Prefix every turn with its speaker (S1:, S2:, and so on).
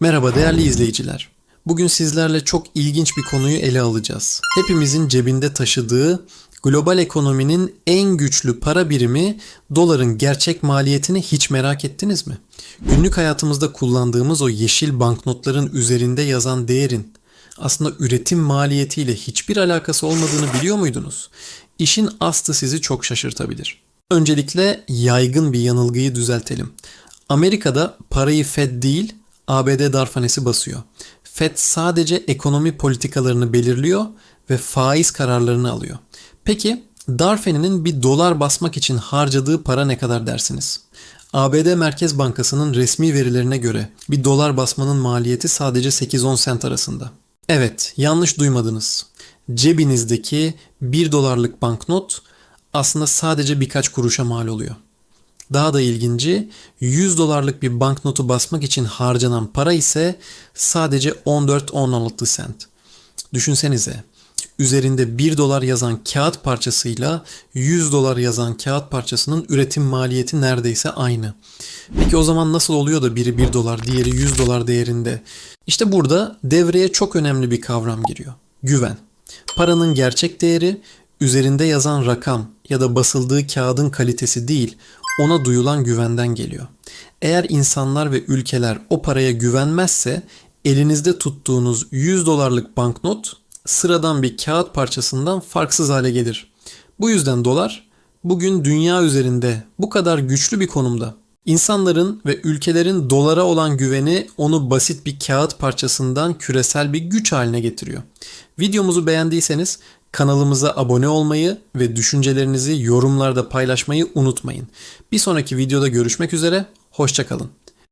S1: Merhaba değerli izleyiciler. Bugün sizlerle çok ilginç bir konuyu ele alacağız. Hepimizin cebinde taşıdığı global ekonominin en güçlü para birimi doların gerçek maliyetini hiç merak ettiniz mi? Günlük hayatımızda kullandığımız o yeşil banknotların üzerinde yazan değerin aslında üretim maliyetiyle hiçbir alakası olmadığını biliyor muydunuz? İşin aslı sizi çok şaşırtabilir. Öncelikle yaygın bir yanılgıyı düzeltelim. Amerika'da parayı Fed değil, ABD darphanesi basıyor. Fed sadece ekonomi politikalarını belirliyor ve faiz kararlarını alıyor. Peki darphanenin bir dolar basmak için harcadığı para ne kadar dersiniz? ABD Merkez Bankası'nın resmi verilerine göre bir dolar basmanın maliyeti sadece 8-10 sent arasında. Evet, yanlış duymadınız. Cebinizdeki 1 dolarlık banknot aslında sadece birkaç kuruşa mal oluyor. Daha da ilginci 100 dolarlık bir banknotu basmak için harcanan para ise sadece 14-16 sent. Düşünsenize üzerinde 1 dolar yazan kağıt parçasıyla 100 dolar yazan kağıt parçasının üretim maliyeti neredeyse aynı. Peki o zaman nasıl oluyor da biri 1 dolar diğeri 100 dolar değerinde? İşte burada devreye çok önemli bir kavram giriyor. Güven. Paranın gerçek değeri üzerinde yazan rakam ya da basıldığı kağıdın kalitesi değil, ona duyulan güvenden geliyor. Eğer insanlar ve ülkeler o paraya güvenmezse elinizde tuttuğunuz 100 dolarlık banknot sıradan bir kağıt parçasından farksız hale gelir. Bu yüzden dolar bugün dünya üzerinde bu kadar güçlü bir konumda. İnsanların ve ülkelerin dolara olan güveni onu basit bir kağıt parçasından küresel bir güç haline getiriyor. Videomuzu beğendiyseniz kanalımıza abone olmayı ve düşüncelerinizi yorumlarda paylaşmayı unutmayın. Bir sonraki videoda görüşmek üzere, hoşçakalın.